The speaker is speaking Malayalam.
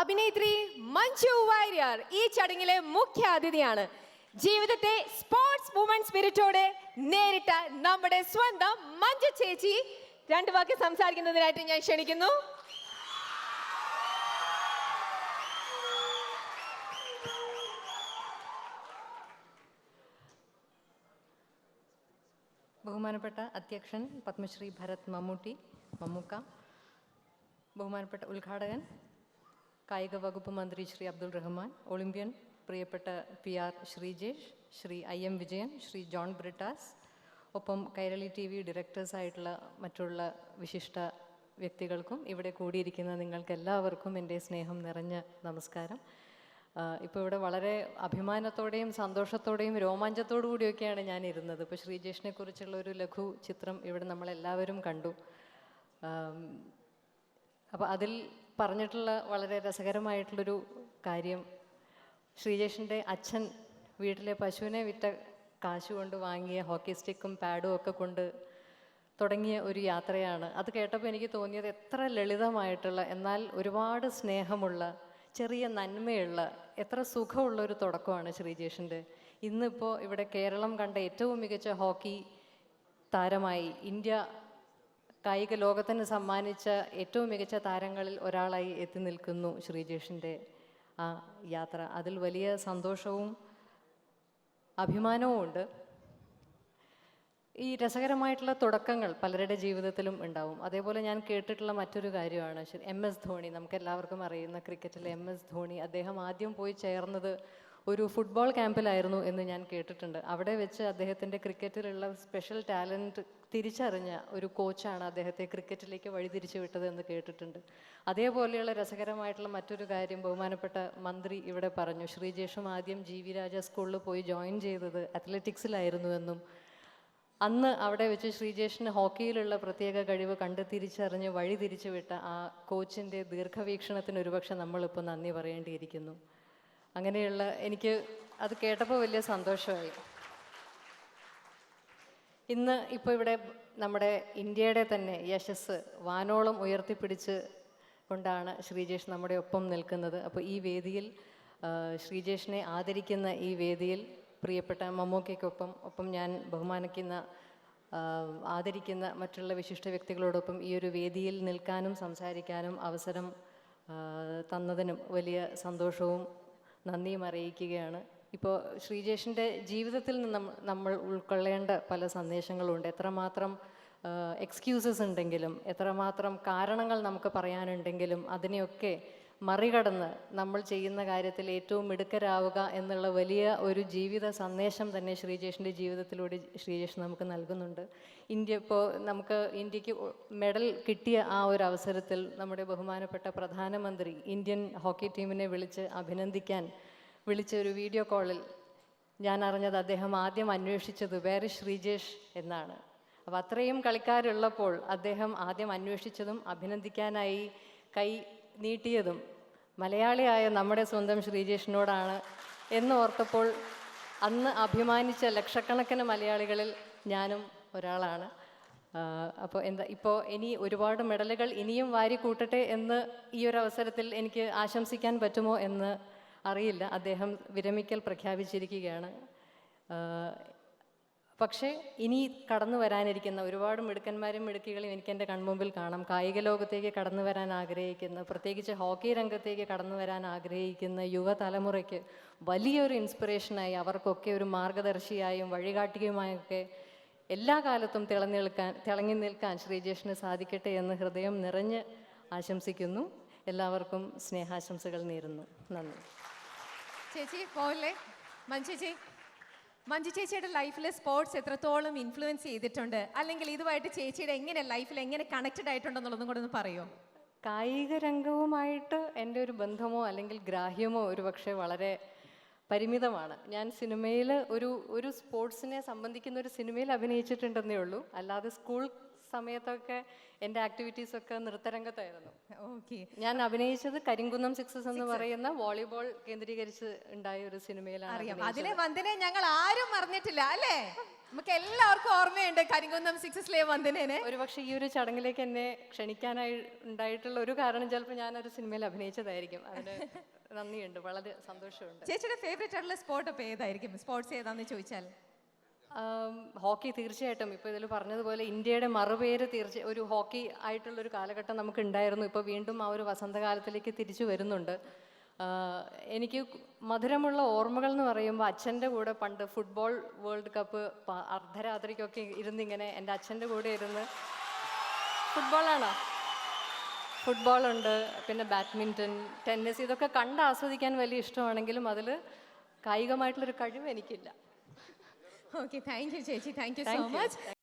അഭിനേത്രി മഞ്ജു വാര്യർ ഈ ചടങ്ങിലെ മുഖ്യ അതിഥിയാണ്. ജീവിതത്തെ സ്പോർട്സ് വുമൺ സ്പിരിറ്റോടെ നേരിട്ട നമ്മുടെ സ്വന്തം മഞ്ജു ചേച്ചി. രണ്ടു വാക്ക് സംസാരിക്കുന്നതിനായിട്ട് ഞാൻ ക്ഷണിക്കുന്നു. ബഹുമാനപ്പെട്ട അധ്യക്ഷൻ പത്മശ്രീ ഭരത് മമ്മൂട്ടി മമ്മൂക്ക ബഹുമാനപ്പെട്ട ഉദ്ഘാടകൻ കായിക വകുപ്പ് മന്ത്രി ശ്രീ അബ്ദുൾ റഹ്മാൻ ഒളിമ്പ്യൻ പ്രിയപ്പെട്ട P R Sreejesh Shri I M Vijayan Shri John Brittas ഒപ്പം കൈരളി ടി വി ഡയറക്ടേഴ്സായിട്ടുള്ള മറ്റുള്ള വിശിഷ്ട വ്യക്തികൾക്കും ഇവിടെ കൂടിയിരിക്കുന്ന നിങ്ങൾക്കെല്ലാവർക്കും എന്റെ സ്നേഹം നിറഞ്ഞ നമസ്കാരം. ഇപ്പോൾ ഇവിടെ വളരെ അഭിമാനത്തോടെയും സന്തോഷത്തോടെയും രോമാഞ്ചത്തോടു കൂടിയൊക്കെയാണ് ഞാൻ ഇരുന്നത് ഇപ്പോൾ ശ്രീജേഷിനെ കുറിച്ചുള്ള ഒരു ലഘു ചിത്രം ഇവിടെ നമ്മളെല്ലാവരും കണ്ടു. അപ്പോൾ അതിൽ പറഞ്ഞിട്ടുള്ള വളരെ രസകരമായിട്ടുള്ളൊരു കാര്യം ശ്രീജേഷിന്റെ അച്ഛൻ വീട്ടിലെ പശുവിനെ വിറ്റ കാശ് കൊണ്ട് വാങ്ങിയ ഹോക്കി സ്റ്റിക്കും പാഡും ഒക്കെ കൊണ്ട് തുടങ്ങിയ ഒരു യാത്രയാണ്. അത് കേട്ടപ്പോൾ എനിക്ക് തോന്നിയത് എത്ര ലളിതമായിട്ടുള്ള എന്നാൽ ഒരുപാട് സ്നേഹമുള്ള ചെറിയ നന്മയുള്ള എത്ര സുഖമുള്ള ഒരു തുടക്കമാണ് ശ്രീജേഷിന്റെ ഇന്നിപ്പോൾ ഇവിടെ കേരളം കണ്ട ഏറ്റവും മികച്ച ഹോക്കി താരമായി ഇന്ത്യ കായിക ലോകത്തിന് സമ്മാനിച്ച ഏറ്റവും മികച്ച താരങ്ങളിൽ ഒരാളായി എത്തി നിൽക്കുന്നു ശ്രീജേഷിന്റെ ആ യാത്ര. അതിൽ വലിയ സന്തോഷവും അഭിമാനവും ഉണ്ട് ഈ രസകരമായിട്ടുള്ള തുടക്കങ്ങൾ പലരുടെ ജീവിതത്തിലും ഉണ്ടാവും. അതേപോലെ ഞാൻ കേട്ടിട്ടുള്ള മറ്റൊരു കാര്യമാണ്. എം എസ് ധോണി നമുക്ക് എല്ലാവർക്കും അറിയുന്ന ക്രിക്കറ്റിലെ എം എസ് ധോണി അദ്ദേഹം ആദ്യം പോയി ചേർന്നത് ഒരു ഫുട്ബോൾ ക്യാമ്പിലായിരുന്നു എന്ന് ഞാൻ കേട്ടിട്ടുണ്ട്. അവിടെ വെച്ച് അദ്ദേഹത്തിന്റെ ക്രിക്കറ്റിലുള്ള സ്പെഷ്യൽ ടാലന്റ് തിരിച്ചറിഞ്ഞ ഒരു കോച്ചാണ് അദ്ദേഹത്തെ ക്രിക്കറ്റിലേക്ക് വഴിതിരിച്ചു വിട്ടത് എന്ന് കേട്ടിട്ടുണ്ട്. അതേപോലെയുള്ള രസകരമായിട്ടുള്ള മറ്റൊരു കാര്യം ബഹുമാനപ്പെട്ട മന്ത്രി ഇവിടെ പറഞ്ഞു. ശ്രീജേഷും ആദ്യം ജി വി രാജ സ്കൂളിൽ പോയി ജോയിൻ ചെയ്തത് അത്ലറ്റിക്സിലായിരുന്നു എന്നും അന്ന് അവിടെ വെച്ച് ശ്രീജേഷിന് ഹോക്കിയിലുള്ള പ്രത്യേക കഴിവ് കണ്ട് തിരിച്ചറിഞ്ഞ് വഴി തിരിച്ചുവിട്ട ആ കോച്ചിന്റെ ദീർഘവീക്ഷണത്തിന് ഒരുപക്ഷെ നമ്മളിപ്പോൾ നന്ദി പറയേണ്ടിയിരിക്കുന്നു. അങ്ങനെയുള്ള എനിക്ക് അത് കേട്ടപ്പോൾ വലിയ സന്തോഷമായി. ഇന്ന് ഇപ്പോൾ ഇവിടെ നമ്മുടെ ഇന്ത്യയുടെ തന്നെ യശസ് വാനോളം ഉയർത്തിപ്പിടിച്ച് കൊണ്ടാണ് ശ്രീജേഷ് നമ്മുടെ ഒപ്പം നിൽക്കുന്നത്. അപ്പോൾ ഈ വേദിയിൽ ശ്രീജേഷിനെ ആദരിക്കുന്ന ഈ വേദിയിൽ പ്രിയപ്പെട്ട മമ്മൂക്കയ്ക്കൊപ്പം ഒപ്പം ഞാൻ ബഹുമാനിക്കുന്ന ആദരിക്കുന്ന മറ്റുള്ള വിശിഷ്ട വ്യക്തികളോടൊപ്പം ഈ ഒരു വേദിയിൽ നിൽക്കാനും സംസാരിക്കാനും അവസരം തന്നതിനും വലിയ സന്തോഷവും നന്ദിയും അറിയിക്കുകയാണ്. ഇപ്പോൾ ശ്രീജേഷിന്റെ ജീവിതത്തിൽ നിന്ന് നമ്മൾ ഉൾക്കൊള്ളേണ്ട പല സന്ദേശങ്ങളുണ്ട്. എത്രമാത്രം എക്സ്ക്യൂസസ് ഉണ്ടെങ്കിലും എത്രമാത്രം കാരണങ്ങൾ നമുക്ക് പറയാനുണ്ടെങ്കിലും അതിനെയൊക്കെ മറികടന്ന് നമ്മൾ ചെയ്യുന്ന കാര്യത്തിൽ ഏറ്റവും മിടുക്കരാവുക എന്നുള്ള വലിയ ഒരു ജീവിത സന്ദേശം തന്നെ ശ്രീജേഷിന്റെ ജീവിതത്തിലൂടെ ശ്രീജേഷ് നമുക്ക് നൽകുന്നുണ്ട്. ഇന്ത്യ ഇപ്പോൾ നമുക്ക് ഇന്ത്യയ്ക്ക് മെഡൽ കിട്ടിയ ആ ഒരു അവസരത്തിൽ നമ്മുടെ ബഹുമാനപ്പെട്ട പ്രധാനമന്ത്രി ഇന്ത്യൻ ഹോക്കി ടീമിനെ വിളിച്ച് അഭിനന്ദിക്കാൻ വിളിച്ച ഒരു വീഡിയോ കോളിൽ ഞാൻ അറിഞ്ഞത് അദ്ദേഹം ആദ്യം അന്വേഷിച്ചത് വേറെ ശ്രീജേഷ്? എന്നാണ്. അപ്പോൾ അത്രയും കളിക്കാരുള്ളപ്പോൾ അദ്ദേഹം ആദ്യം അന്വേഷിച്ചതും അഭിനന്ദിക്കാനായി കൈ നീട്ടിയതും മലയാളിയായ നമ്മുടെ സ്വന്തം ശ്രീജേഷിനോടാണ് എന്ന് ഓർത്തപ്പോൾ അന്ന് അഭിമാനിച്ച ലക്ഷക്കണക്കിന് മലയാളികളിൽ ഞാനും ഒരാളാണ്. അപ്പോൾ എന്താ ഇപ്പോൾ ഇനി ഒരുപാട് മെഡലുകൾ ഇനിയും വാരി കൂട്ടട്ടെ എന്ന് ഈ ഒരു അവസരത്തിൽ എനിക്ക് ആശംസിക്കാൻ പറ്റുമോ എന്ന് അറിയില്ല. അദ്ദേഹം വിരമിക്കൽ പ്രഖ്യാപിച്ചിരിക്കുകയാണ്. പക്ഷേ ഇനി കടന്നു വരാനിരിക്കുന്ന ഒരുപാട് മിടുക്കന്മാരും മിടുക്കികളും എനിക്ക് എന്റെ കൺമുമ്പിൽ കാണാം. കായിക ലോകത്തേക്ക് കടന്നു വരാൻ ആഗ്രഹിക്കുന്ന പ്രത്യേകിച്ച് ഹോക്കി രംഗത്തേക്ക് കടന്നു വരാൻ ആഗ്രഹിക്കുന്ന യുവതലമുറയ്ക്ക് വലിയൊരു ഇൻസ്പിറേഷനായി അവർക്കൊക്കെ ഒരു മാർഗദർശിയായും വഴികാട്ടിയുമായൊക്കെ എല്ലാ കാലത്തും തിളങ്ങി നിൽക്കാൻ തിളങ്ങി നിൽക്കാൻ ശ്രീജേഷിന് സാധിക്കട്ടെ എന്ന് ഹൃദയം നിറഞ്ഞ് ആശംസിക്കുന്നു. എല്ലാവർക്കും സ്നേഹാശംസകൾ നേരുന്നു. നന്ദി. ചേച്ചി പോലെ മഞ്ജു ചേച്ചി മഞ്ജു ചേച്ചിയുടെ ലൈഫിൽ സ്പോർട്സ് എത്രത്തോളം ഇൻഫ്ലുവൻസ് ചെയ്തിട്ടുണ്ട്? അല്ലെങ്കിൽ ഇതുമായിട്ട് ചേച്ചിയുടെ എങ്ങനെ ലൈഫിൽ എങ്ങനെ കണക്റ്റഡ് ആയിട്ടുണ്ടെന്നുള്ളതും കൂടെ ഒന്ന് പറയോ? കായിക രംഗവുമായിട്ട് എന്റെ ഒരു ബന്ധമോ അല്ലെങ്കിൽ ഗ്രാഹ്യമോ ഒരു പക്ഷേ വളരെ പരിമിതമാണ്. ഞാൻ സിനിമയിൽ ഒരു ഒരു സ്പോർട്സിനെ സംബന്ധിക്കുന്ന ഒരു സിനിമയിൽ അഭിനയിച്ചിട്ടുണ്ടെന്നേ ഉള്ളൂ. അല്ലാതെ സ്കൂൾ സമയത്തൊക്കെ എന്റെ ആക്ടിവിറ്റീസ് ഒക്കെ നൃത്തരംഗത്തായിരുന്നു. ഓക്കെ ഞാൻ അഭിനയിച്ചത് കരിങ്കുന്നം സിക്സസ് എന്ന് പറയുന്ന വോളിബോൾ കേന്ദ്രീകരിച്ച് ഉണ്ടായ ഒരു സിനിമയിലാണ് അറിയാം. അതിലെ വന്ദനെ ഞങ്ങൾ ആരും മറന്നിട്ടില്ല അല്ലേ? നമുക്ക് എല്ലാവർക്കും ഓർമ്മയുണ്ട് കരിങ്കുന്നം സിക്സസിലെ വന്ദനേനെ. ഒരുപക്ഷെ ഈ ഒരു ചടങ്ങിലേക്ക് എന്നെ ക്ഷണിക്കാനായി ഉണ്ടായിട്ടുള്ള ഒരു കാരണം ചിലപ്പോൾ ഞാൻ ഒരു സിനിമയിൽ അഭിനയിച്ചതായിരിക്കും. അതിന് നന്ദിയുണ്ട് വളരെ സന്തോഷമുണ്ട്. ചേച്ചിയുടെ ഫേവറേറ്റ് ആയിട്ടുള്ള സ്പോട്ട് അപ്പോൾ ഏതായിരിക്കും? സ്പോർട്സ് ഏതാണെന്ന് ചോദിച്ചാൽ? ഹോക്കി തീർച്ചയായിട്ടും. ഇപ്പോൾ ഇതിൽ പറഞ്ഞതുപോലെ ഇന്ത്യയുടെ മറുപേര് തീർച്ച ഒരു ഹോക്കി ആയിട്ടുള്ള ഒരു കാലഘട്ടം നമുക്ക് ഉണ്ടായിരുന്നു ഇപ്പോൾ വീണ്ടും ആ ഒരു വസന്തകാലത്തിലേക്ക് തിരിച്ചു വരുന്നുണ്ട്. എനിക്ക് മധുരമുള്ള ഓർമ്മകൾ എന്ന് പറയുമ്പോൾ അച്ഛന്റെ കൂടെ പണ്ട് ഫുട്ബോൾ വേൾഡ് കപ്പ് അർദ്ധരാത്രിക്കൊക്കെ ഇരുന്നിങ്ങനെ എന്റെ അച്ഛന്റെ കൂടെ ഇരുന്ന് ഫുട്ബോളാണോ? ഫുട്ബോൾ ഉണ്ട് പിന്നെ ബാഡ്മിന്റൺ ടെന്നീസ് ഇതൊക്കെ കണ്ട് ആസ്വദിക്കാൻ വലിയ ഇഷ്ടമാണെങ്കിലും അതിൽ കായികമായിട്ടുള്ളൊരു കഴിവ് എനിക്കില്ല. Okay, thank you, Chechi. Thank you thank so you. much.